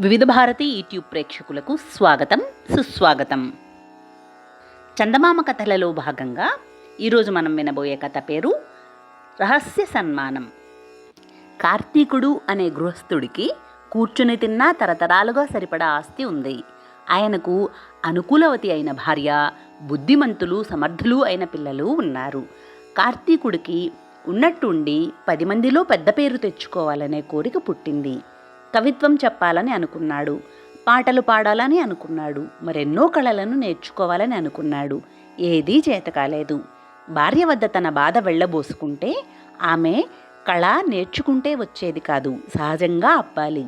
వివిధ భారతి యూట్యూబ్ ప్రేక్షకులకు స్వాగతం సుస్వాగతం. చందమామ కథలలో భాగంగా ఈరోజు మనం వినబోయే కథ పేరు రహస్య సన్మానం. కార్తీకుడు అనే గృహస్థుడికి కూర్చుని తిన్నా తరతరాలుగా సరిపడా ఆస్తి ఉంది. ఆయనకు అనుకూలవతి అయిన భార్య బుద్ధిమంతులు సమర్థులు అయిన పిల్లలు ఉన్నారు. కార్తీకుడికి ఉన్నట్టుండి పది మందిలో పెద్ద పేరు తెచ్చుకోవాలనే కోరిక పుట్టింది. కవిత్వం చెప్పాలని అనుకున్నాడు. పాటలు పాడాలని అనుకున్నాడు. మరెన్నో కళలను నేర్చుకోవాలని అనుకున్నాడు. ఏదీ చేత కాలేదు భార్య వద్ద తన బాధ వెళ్ళబోసుకుంటే ఆమె కళ నేర్చుకుంటే వచ్చేది కాదు. సహజంగా అప్పాలి.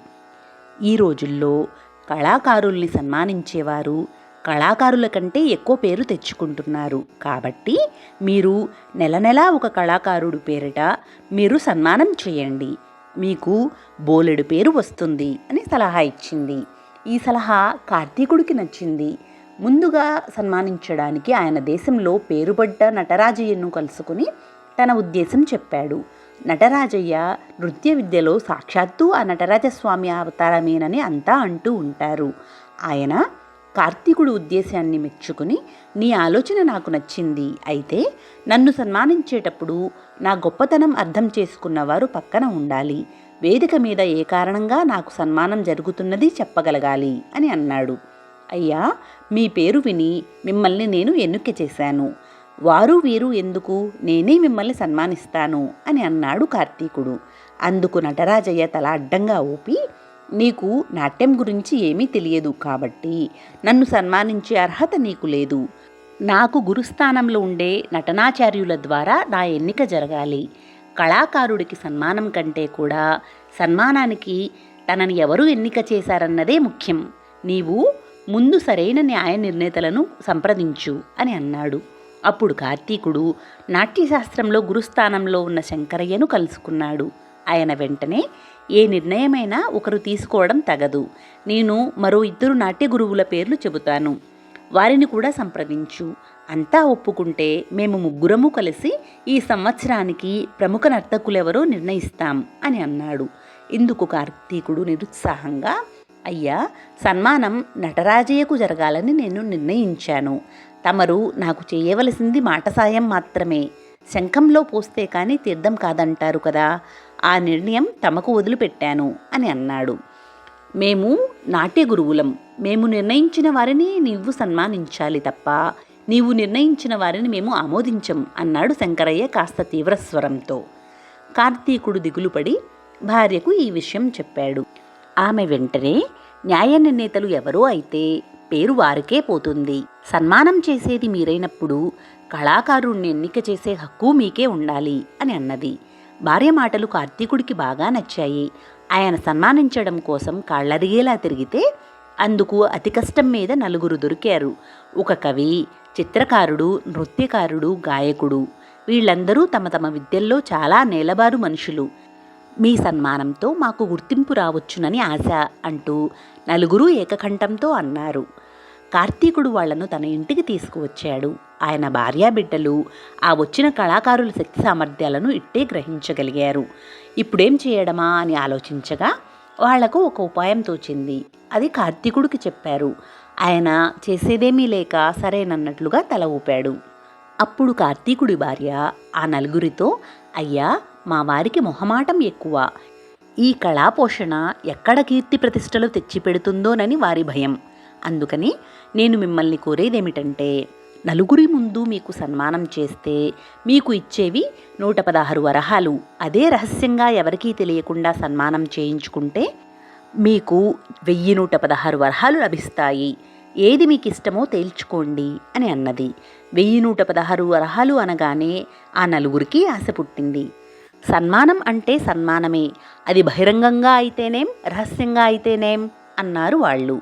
ఈ రోజుల్లో కళాకారుల్ని సన్మానించేవారు కళాకారుల కంటే ఎక్కువ పేరు తెచ్చుకుంటున్నారు. కాబట్టి మీరు నెల నెలా ఒక కళాకారుడు పేరిట మీరు సన్మానం చేయండి. మీకు బోలెడు పేరు వస్తుంది అని సలహా ఇచ్చింది. ఈ సలహా కార్తీకుడికి నచ్చింది. ముందుగా సన్మానించడానికి ఆయన దేశంలో పేరుపడ్డ నటరాజయ్యను కలుసుకుని తన ఉద్దేశం చెప్పాడు. నటరాజయ్య నృత్య విద్యలో సాక్షాత్తు ఆ నటరాజస్వామి అవతారమేనని అంతా అంటూ ఉంటారు. ఆయన కార్తీకుడు ఉద్దేశాన్ని మెచ్చుకుని నీ ఆలోచన నాకు నచ్చింది. అయితే నన్ను సన్మానించేటప్పుడు నా గొప్పతనం అర్థం చేసుకున్నవారు పక్కన ఉండాలి. వేదిక మీద ఏ కారణంగా నాకు సన్మానం జరుగుతున్నది చెప్పగలగాలి అని అన్నాడు. అయ్యా మీ పేరు విని మిమ్మల్ని నేను ఎన్నిక చేశాను. వారు వీరు ఎందుకు? నేనే మిమ్మల్ని సన్మానిస్తాను అని అన్నాడు కార్తీకుడు. అందుకు నటరాజయ్య తల అడ్డంగా ఊపి నీకు నాట్యం గురించి ఏమీ తెలియదు కాబట్టి నన్ను సన్మానించే అర్హత నీకు లేదు. నాకు గురుస్థానంలో ఉండే నటనాచార్యుల ద్వారా నా ఎన్నిక జరగాలి. కళాకారుడికి సన్మానం కంటే కూడా సన్మానానికి తనని ఎవరు ఎన్నిక చేశారన్నదే ముఖ్యం. నీవు ముందు సరైన న్యాయ నిర్ణేతలను సంప్రదించు అని అన్నాడు. అప్పుడు కార్తీకుడు నాట్యశాస్త్రంలో గురుస్థానంలో ఉన్న శంకరయ్యను కలుసుకున్నాడు. ఆయన వెంటనే ఏ నిర్ణయమైనా ఒకరు తీసుకోవడం తగదు. నేను మరో ఇద్దరు నాట్య గురువుల పేర్లు చెబుతాను. వారిని కూడా సంప్రదించు. అంతా ఒప్పుకుంటే మేము ముగ్గురము కలిసి ఈ సంవత్సరానికి ప్రముఖ నర్తకులెవరో నిర్ణయిస్తాం అని అన్నాడు. ఇందుకు కార్తీకుడు నిరుత్సాహంగా అయ్యా సన్మానం నటరాజయ్యకు జరగాలని నేను నిర్ణయించాను. తమరు నాకు చేయవలసింది మాట సాయం మాత్రమే. శంఖంలో పోస్తే కానీ తీర్థం కాదంటారు కదా. ఆ నిర్ణయం తమకు వదిలిపెట్టాను అని అన్నాడు. మేము నాట్య గురువులం. మేము నిర్ణయించిన వారిని నీవు సన్మానించాలి తప్ప నీవు నిర్ణయించిన వారిని మేము ఆమోదించం అన్నాడు శంకరయ్య కాస్త తీవ్రస్వరంతో కార్తీకుడు దిగులుపడి భార్యకు ఈ విషయం చెప్పాడు. ఆమె వెంటనే న్యాయ నిర్ణేతలు ఎవరో అయితే పేరు వారికే పోతుంది. సన్మానం చేసేది మీరైనప్పుడు కళాకారుణ్ణి ఎన్నిక చేసే హక్కు మీకే ఉండాలి అని అన్నది. భార్య మాటలు కార్తీకుడికి బాగా నచ్చాయి. ఆయన సన్మానించడం కోసం కాళ్ళరిగేలా తిరిగితే అందుకు అతి కష్టం మీద నలుగురు దొరికారు. ఒక కవి చిత్రకారుడు నృత్యకారుడు గాయకుడు. వీళ్ళందరూ తమ తమ విద్యల్లో చాలా నేలబారు మనుషులు. మీ సన్మానంతో మాకు గుర్తింపు రావచ్చునని ఆశ అంటూ నలుగురు ఏకకంఠంతో అన్నారు. కార్తీకుడు వాళ్ళను తన ఇంటికి తీసుకువచ్చాడు. ఆయన భార్యాబిడ్డలు ఆ వచ్చిన కళాకారుల శక్తి సామర్థ్యాలను ఇట్టే గ్రహించగలిగారు. ఇప్పుడేం చేయడమా అని ఆలోచించగా వాళ్ళకు ఒక ఉపాయం తోచింది. అది కార్తీకుడికి చెప్పారు. ఆయన చేసేదేమీ లేక సరేనన్నట్లుగా తల ఊపాడు. అప్పుడు కార్తీకుడి భార్య ఆ నలుగురితో అయ్యా మా వారికి మొహమాటం ఎక్కువ. ఈ కళాపోషణ ఎక్కడ కీర్తి ప్రతిష్టలు తెచ్చిపెడుతుందోనని వారి భయం. అందుకని నేను మిమ్మల్ని కోరేదేమిటంటే నలుగురి ముందు మీకు సన్మానం చేస్తే మీకు ఇచ్చేవి నూట పదహారు వరహాలు. అదే రహస్యంగా ఎవరికీ తెలియకుండా సన్మానం చేయించుకుంటే మీకు వెయ్యి నూట పదహారు వరహాలు లభిస్తాయి. ఏది మీకు ఇష్టమో తేల్చుకోండి అని అన్నది. వెయ్యి నూట పదహారు వరహాలు అనగానే ఆ నలుగురికి ఆశ పుట్టింది. సన్మానం అంటే సన్మానమే. అది బహిరంగంగా అయితేనేం రహస్యంగా అయితేనేం అన్నారు వాళ్ళు.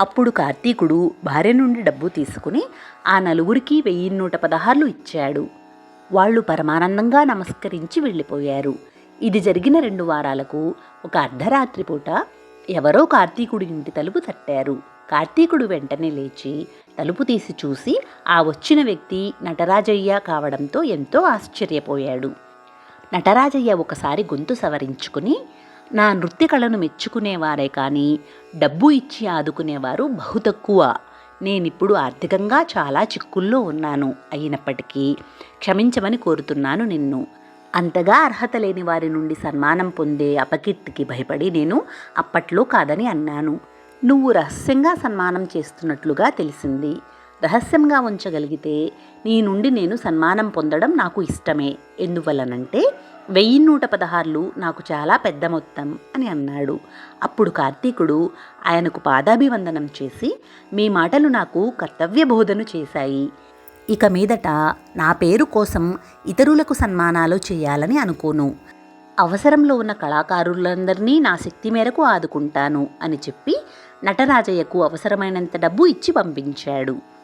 అప్పుడు కార్తీకుడు భార్య నుండి డబ్బు తీసుకుని ఆ నలుగురికి వెయ్యి నూట పదహార్లు ఇచ్చాడు. వాళ్ళు పరమానందంగా నమస్కరించి వెళ్ళిపోయారు. ఇది జరిగిన రెండు వారాలకు ఒక అర్ధరాత్రి పూట ఎవరో కార్తీకుడి ఇంటి తలుపు తట్టారు. కార్తీకుడు వెంటనే లేచి తలుపు తీసి చూసి ఆ వచ్చిన వ్యక్తి నటరాజయ్య కావడంతో ఎంతో ఆశ్చర్యపోయాడు. నటరాజయ్య ఒకసారి గొంతు సవరించుకుని నా నృత్య కళను మెచ్చుకునేవారే కానీ డబ్బు ఇచ్చి ఆదుకునేవారు బహు తక్కువ. నేనిప్పుడు ఆర్థికంగా చాలా చిక్కుల్లో ఉన్నాను అయినప్పటికీ క్షమించమని కోరుతున్నాను నిన్ను. అంతగా అర్హత లేని వారి నుండి సన్మానం పొందే అపకీర్తికి భయపడి నేను అప్పట్లో కాదని అన్నాను. నువ్వు రహస్యంగా సన్మానం చేస్తున్నట్లుగా తెలిసింది. రహస్యంగా ఉంచగలిగితే నీ నుండి నేను సన్మానం పొందడం నాకు ఇష్టమే. ఎందువలనంటే వెయ్యి నూట పదహారులు నాకు చాలా పెద్ద మొత్తం అని అన్నాడు. అప్పుడు కార్తీకుడు ఆయనకు పాదాభివందనం చేసి మీ మాటలు నాకు కర్తవ్య బోధను చేశాయి. ఇక మీదట నా పేరు కోసం ఇతరులకు సన్మానాలు చేయాలని అనుకోను. అవసరంలో ఉన్న కళాకారులందరినీ నా శక్తి మేరకు ఆదుకుంటాను అని చెప్పి నటరాజయ్యకు అవసరమైనంత డబ్బు ఇచ్చి పంపించాడు.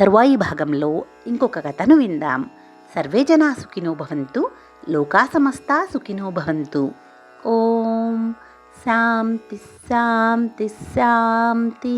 తరువాయి భాగంలో ఇంకొక కథను విందాం. సర్వే జనా సుఖినో భవంతు లోకా సమస్తా సుఖినో భవంతు. ఓం శాంతి శాంతి శాంతి.